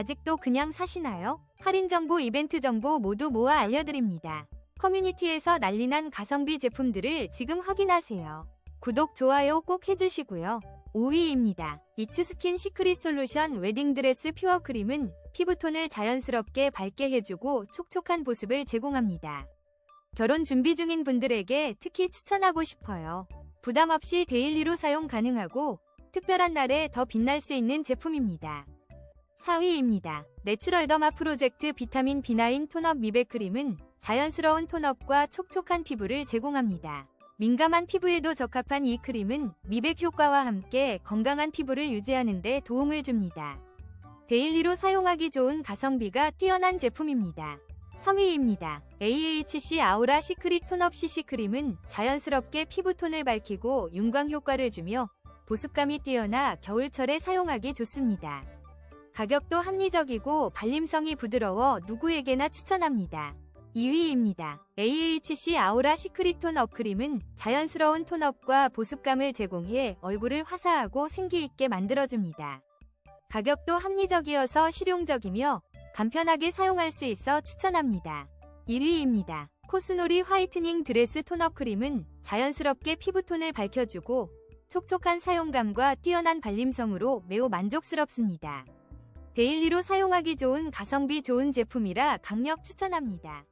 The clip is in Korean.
아직도 그냥 사시나요? 할인 정보, 이벤트 정보 모두 모아 알려드립니다. 커뮤니티에서 난리난 가성비 제품들을 지금 확인하세요. 구독, 좋아요 꼭 해주시고요. 5위입니다. 이츠스킨 시크릿 솔루션 웨딩드레스 퓨어 크림은 피부톤을 자연스럽게 밝게 해주고 촉촉한 보습을 제공합니다. 결혼 준비 중인 분들에게 특히 추천하고 싶어요. 부담 없이 데일리로 사용 가능하고 특별한 날에 더 빛날 수 있는 제품입니다. 4위입니다. 내추럴 더마 프로젝트 비타민 B9 톤업 미백 크림은 자연스러운 톤업과 촉촉한 피부를 제공합니다. 민감한 피부에도 적합한 이 크림은 미백 효과와 함께 건강한 피부를 유지하는 데 도움을 줍니다. 데일리로 사용하기 좋은 가성비가 뛰어난 제품입니다. 3위입니다. AHC 아우라 시크릿 톤업 CC 크림은 자연스럽게 피부톤을 밝히고 윤광 효과를 주며 보습감이 뛰어나 겨울철에 사용하기 좋습니다. 가격도 합리적이고 발림성이 부드러워 누구에게나 추천합니다. 2위입니다. AHC 아우라 시크릿 톤업 크림은 자연스러운 톤업과 보습감을 제공해 얼굴을 화사하고 생기있게 만들어줍니다. 가격도 합리적이어서 실용적이며 간편하게 사용할 수 있어 추천합니다. 1위입니다. 코스놀이 화이트닝 드레스 톤업 크림은 자연스럽게 피부톤을 밝혀주고 촉촉한 사용감과 뛰어난 발림성으로 매우 만족스럽습니다. 데일리로 사용하기 좋은 가성비 좋은 제품이라 강력 추천합니다.